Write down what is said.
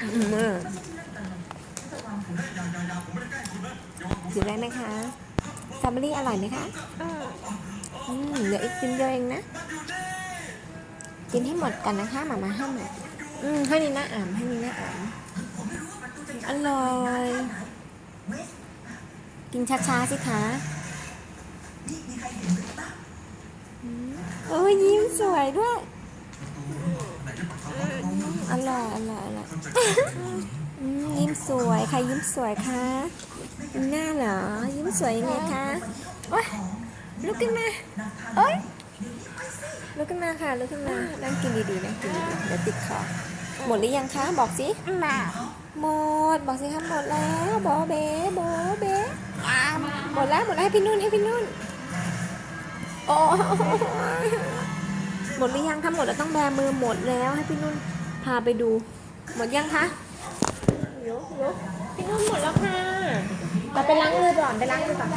อืมกินได้ไหมคะสตรอเบอรี่อร่อยไหมคะอืมเหลืออีกชิ้นเดียวเองนะ กินให้หมดกันนะคะหมามาให้หมดอืมให้นี่นะอ่ำให้นี่นะอ่ำอร่อย กินช้าๆสิคะอืมโอ้ยยิ้มสวยด้วยอร่อยอร่อยอร่อย ยิ้มสวยใครยิ้มสวยคะหน้าเหรอ ยิ้มสวยยังไงคะโอ๊ยลุกขึ้นมาโอ๊ยลุกขึ้นมาค่ะลุกขึ้นมานั่งกินดีๆนะกินดีๆเดี๋ยวติดคอหมดหรือยังคะบอกสิมาหมดบอกสิครับหมดแล้วบอเบโบเบหมดแล้วหมดแล้วให้พี่นุ่นให้พี่นุ่นโอ้ยหมดหรือยังถ้าหมดแล้วต้องแบมือหมดแล้วให้พี่นุ่นพาไปดู หมดยังคะยกยกพี่นุ่นหมดแล้วค่ะ เราไปล้างมือก่อน ไปล้างมือก่อน